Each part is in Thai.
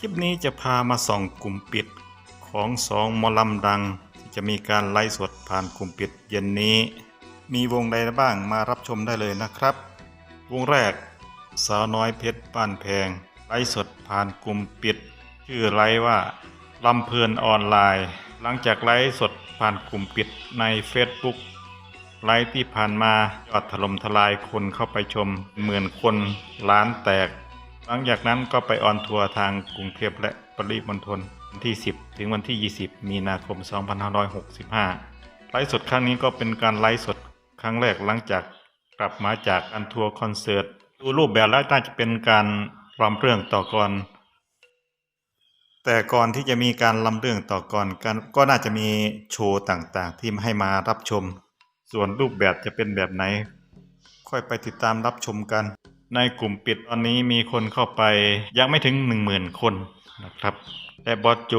คลิปนี้จะพามาส่องกลุ่มปิดของสองมอลำดัง ที่จะมีการไลฟ์สดผ่านกลุ่มปิดเย็นนี้ มีวงใดบ้างมารับชมได้เลยนะครับ วงแรก สาวน้อยเพชรป้านแพง ไลฟ์สดผ่านกลุ่มปิด ชื่อไลฟ์ว่าลำเพลินออนไลน์ หลังจากไลฟ์สดผ่านกลุ่มปิดใน Facebook ไลฟ์ที่ผ่านมายอดถล่มทลายคนเข้าไปชมหมื่นคนล้านแตก หลังจากนั้นก็ไปออนทัวร์ทางกรุงเทพและปริมณฑลวันที่ 10 ถึงวันที่ 20 มีนาคม 2565 ไลฟ์สดครั้งนี้ก็เป็นการไลฟ์สดครั้งแรกหลังจากกลับมาจากการทัวร์คอนเสิร์ตดูรูปแบบแล้วน่าจะเป็นการรำเรื่องต่อกรแต่ก่อนที่จะมีการลำเรื่องต่อกรกันก็น่าจะมีโชว์ต่างๆ ที่ให้มารับชม ส่วนรูปแบบจะเป็นแบบไหน ค่อยไปติดตามรับชมกัน ในกลุ่มปิดตอนนี้มีคนเข้าไปยังไม่ถึง10,000คนนะครับ แต่บอสโจ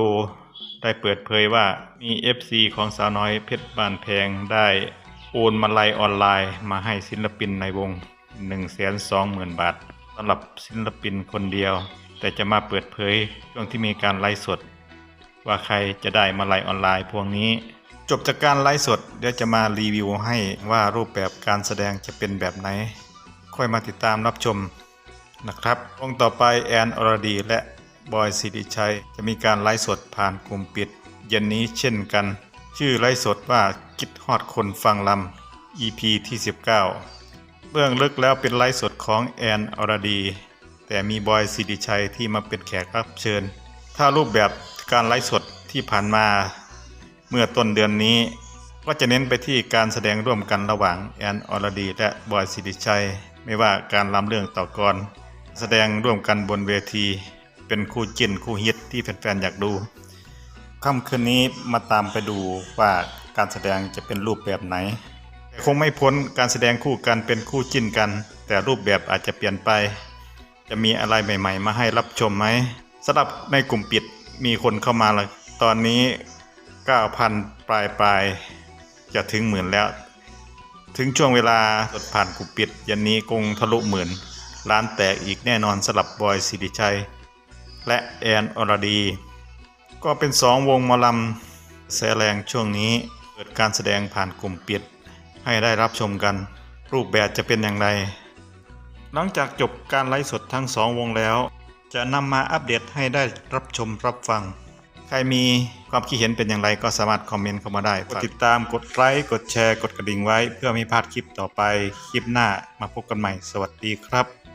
ได้เปิดเผยว่ามี FC ของสาวน้อยเพชรบานแพงได้โอนมาลัยออนไลน์มาให้ศิลปินในวง 120,000 บาทสำหรับศิลปินคนเดียว แต่จะมาเปิดเผยช่วงที่มีการไลฟ์สด ว่าใครจะได้มาลัยออนไลน์พวงนี้ จบจากการไลฟ์สดเดี๋ยวจะมารีวิวให้ว่ารูปแบบการแสดงจะเป็นแบบไหน ค่อยมาติดตามรับชมนะครับวงต่อไปแอนอรดี และบอยสิริชัย จะมีการไลฟ์สดผ่านกลุ่มปิด เย็นนี้เช่นกัน ชื่อไลฟ์สดว่าคิดฮอดคนฟังลำ EP ที่ 19 เบื้องลึกแล้วเป็นไลฟ์สดของแอนอรดี แต่มีบอยสิริชัยที่มาเป็นแขกรับเชิญ ถ้ารูปแบบการไลฟ์สดที่ผ่านมา เมื่อต้นเดือนนี้ก็จะเน้นไปที่การแสดงร่วมกันระหว่างแอนอรดี และบอยสิริชัย ไม่ว่าการลำเรื่องต่อกร แสดงร่วมกันบนเวที เป็นคู่จิ้นคู่ฮิตที่แฟนๆอยากดูค่ำคืนนี้มาตามไปดูว่าการแสดงจะเป็นรูปแบบไหน คงไม่พ้นการแสดงคู่กันเป็นคู่จิ้นกัน แต่รูปแบบอาจจะเปลี่ยนไป จะมีอะไรใหม่ ๆ มาให้รับชมไหมสำหรับในกลุ่มปิดมีคนเข้ามาแล้วตอนนี้ 9,000 ปลายปลายๆจะถึงหมื่นแล้ว ถึงช่วงเวลาสดผ่านกลุ่มปิด ยันนี้คงทะลุหมื่นล้านแตกอีกแน่นอนสำหรับบอยสิริชัย และแอนอรดี ก็เป็นสองวงมอลำแสแรงช่วงนี้เปิดการแสดงผ่านกลุ่มปิด ให้ได้รับชมกัน รูปแบบจะเป็นอย่างไร หลังจากจบการไลฟ์สดทั้งสองวงแล้ว จะนำมาอัปเดตให้ได้รับชมรับฟัง ใครมีความคิดเห็นเป็นอย่างไรก็สามารถคอมเมนต์เข้ามาได้กดติดตามกดไลค์กดแชร์ กดกระดิ่งไว้ เพื่อไม่พลาดคลิปต่อไปคลิปหน้ามาพบกันใหม่ สวัสดีครับ